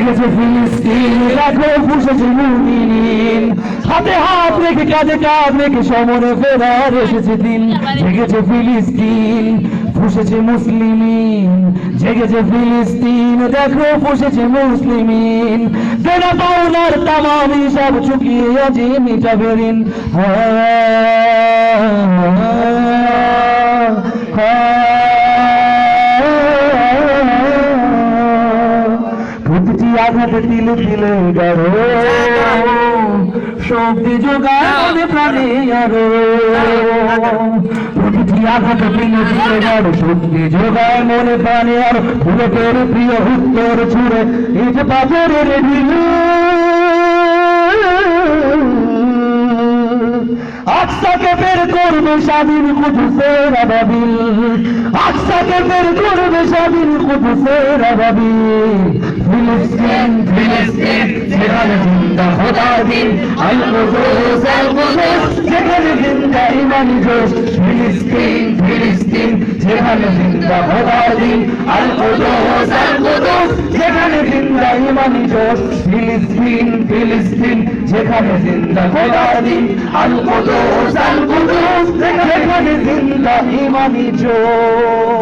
জেগেছে ফিলিস্তিন, দেখো ফুসেছে মুমিনিন। হাতে হাত রেখে, কাঁধে কাঁধ রেখে সমরে ফেরার এসেছে দিন। জেগেছে ফিলিস্তিন ফুসেছে মুসলিমিন। জেগেছে ফিলিস্তিন, দেখো ফুসেছে মুসলিমিন। দেনা পাওনার তামামি সব চুকিয়ে আছে মিটাবে ঋণ প্রতিটি আঘাতে তিলে তিলে গারো শক্তি যোগায় প্রাণে আরও প্রতিটি আঘাতে তিলে তিলে গারো শক্তি যোগায় মনে প্রাণে আরও ফুলকের প্রিয় উত্তর ছুড়ে যে পাথরের ঢিলে আকসাকে বের করবে স্বাধীন কুদুসের আবাবিল আকসাকে বের করবে স্বাধীন কুদুসের আবাবিল। ফিলিস্তিন Cemalinde Hudadin Al-Kudus Al-Kudus Cemalinde İmam Göz. Filistin Filistin. Cemalinde Hudadin Al-Kudus Al-Kudus Cemalinde İmam Göz. Filistin Filistin. Cemalinde Hudadin Al-Kudus Al-Kudus Cemalinde İmam Göz.